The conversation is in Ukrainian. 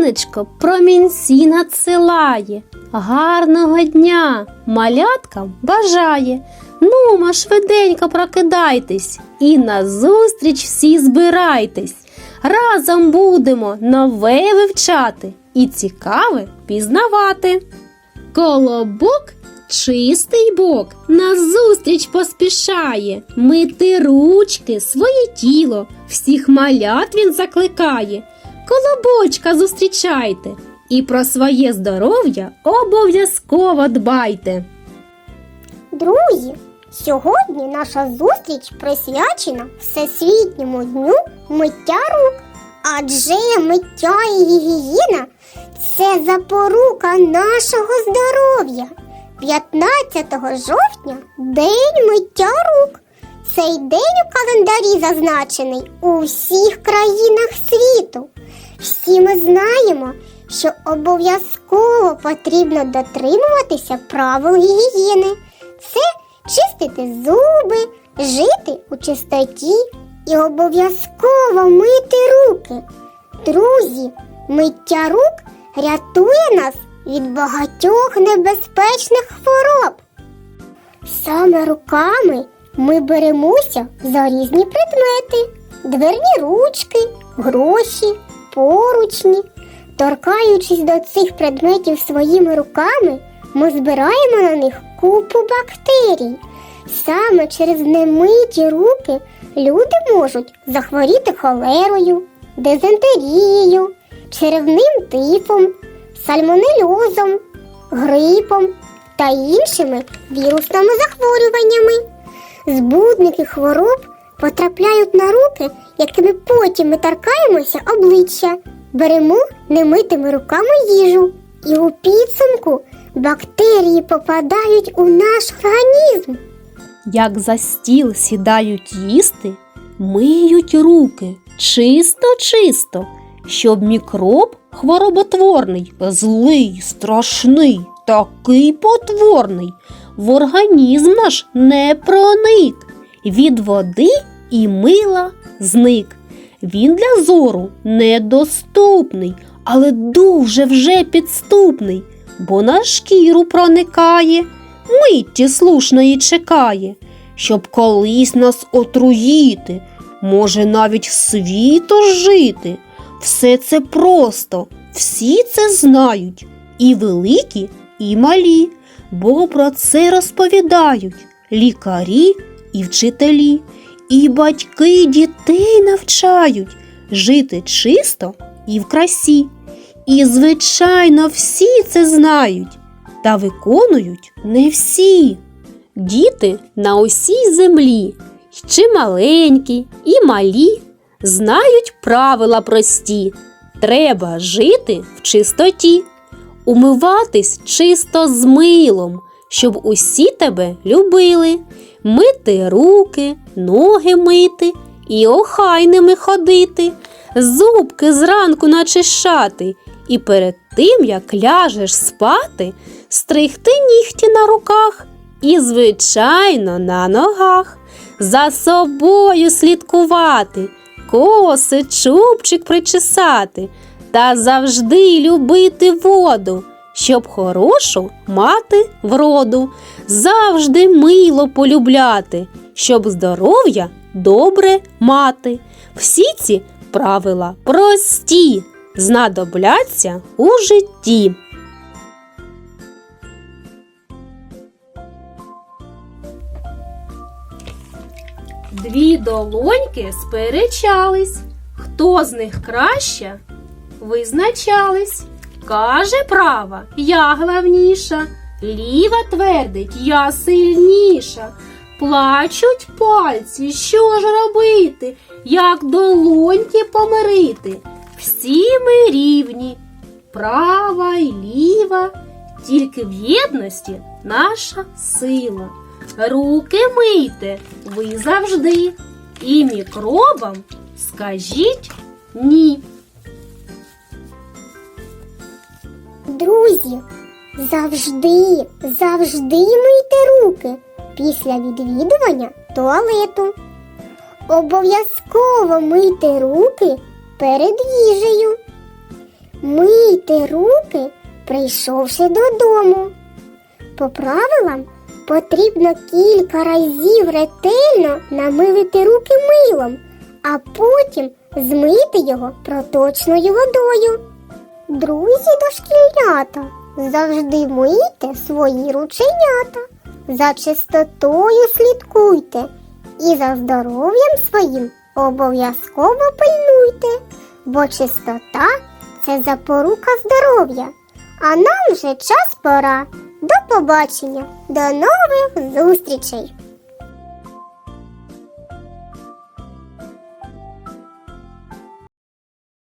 сонечко промінці надсилає. Гарного дня маляткам бажає. Нума, швиденько прокидайтесь і назустріч всі збирайтесь. Разом будемо нове вивчати і цікаве пізнавати. Колобок чистий бок назустріч поспішає, мити ручки, своє тіло, всіх малят він закликає. Колобочка зустрічайте і про своє здоров'я обов'язково дбайте. Друзі, сьогодні наша зустріч присвячена Всесвітньому дню миття рук. Адже миття і гігієна це запорука нашого здоров'я. 15 жовтня День миття рук. Цей день у календарі зазначений у всіх країнах світу. Всі ми знаємо, що обов'язково потрібно дотримуватися правил гігієни. Це чистити зуби, жити у чистоті і обов'язково мити руки. Друзі, миття рук рятує нас від багатьох небезпечних хвороб. Саме руками ми беремося за різні предмети: дверні ручки, гроші, поручні. Торкаючись до цих предметів своїми руками, ми збираємо на них купу бактерій. Саме через немиті руки люди можуть захворіти холерою, дизентерією, черевним тифом, сальмонельозом, грипом та іншими вірусними захворюваннями. Збудники хвороб потрапляють на руки, якими потім ми торкаємося обличчя, беремо немитими руками їжу, і у підсумку бактерії попадають у наш організм. Як за стіл сідають їсти, миють руки чисто-чисто, щоб мікроб хвороботворний, злий, страшний, такий потворний, в організм наш не проник, від води і мила зник. Він для зору недоступний, але дуже вже підступний, бо на шкіру проникає митті слушної чекає, щоб колись нас отруїти, може навіть світо жити. Все це просто, всі це знають, і великі, і малі, бо про це розповідають лікарі і вчителі, і батьки дітей навчають жити чисто і в красі. І, звичайно, всі це знають та виконують не всі. Діти на усій землі, чи маленькі, і малі, знають правила прості. Треба жити в чистоті, умиватись чисто з милом, щоб усі тебе любили, мити руки, ноги мити і охайними ходити, зубки зранку начищати, і перед тим, як ляжеш спати, стригти нігті на руках і, звичайно, на ногах. За собою слідкувати, коси, чубчик причесати та завжди любити воду, щоб хорошу мати вроду, завжди мило полюбляти, щоб здоров'я добре мати. Всі ці правила прості, знадобляться у житті. Дві долоньки сперечались, хто з них краще визначались. Каже права, я главніша, ліва твердить, я сильніша. Плачуть пальці, що ж робити, як долоньки помирити. Всі ми рівні, права й ліва, тільки в єдності наша сила. Руки мийте ви завжди, і мікробам скажіть ні. Друзі, завжди, завжди мийте руки після відвідування туалету. Обов'язково мийте руки перед їжею. Мийте руки, прийшовши додому. По правилам потрібно кілька разів ретельно намилити руки милом, а потім змити його проточною водою. Друзі дошкільнята, завжди мийте свої рученята, за чистотою слідкуйте і за здоров'ям своїм обов'язково пильнуйте, бо чистота це запорука здоров'я. А нам вже час пора. До побачення, до нових зустрічей!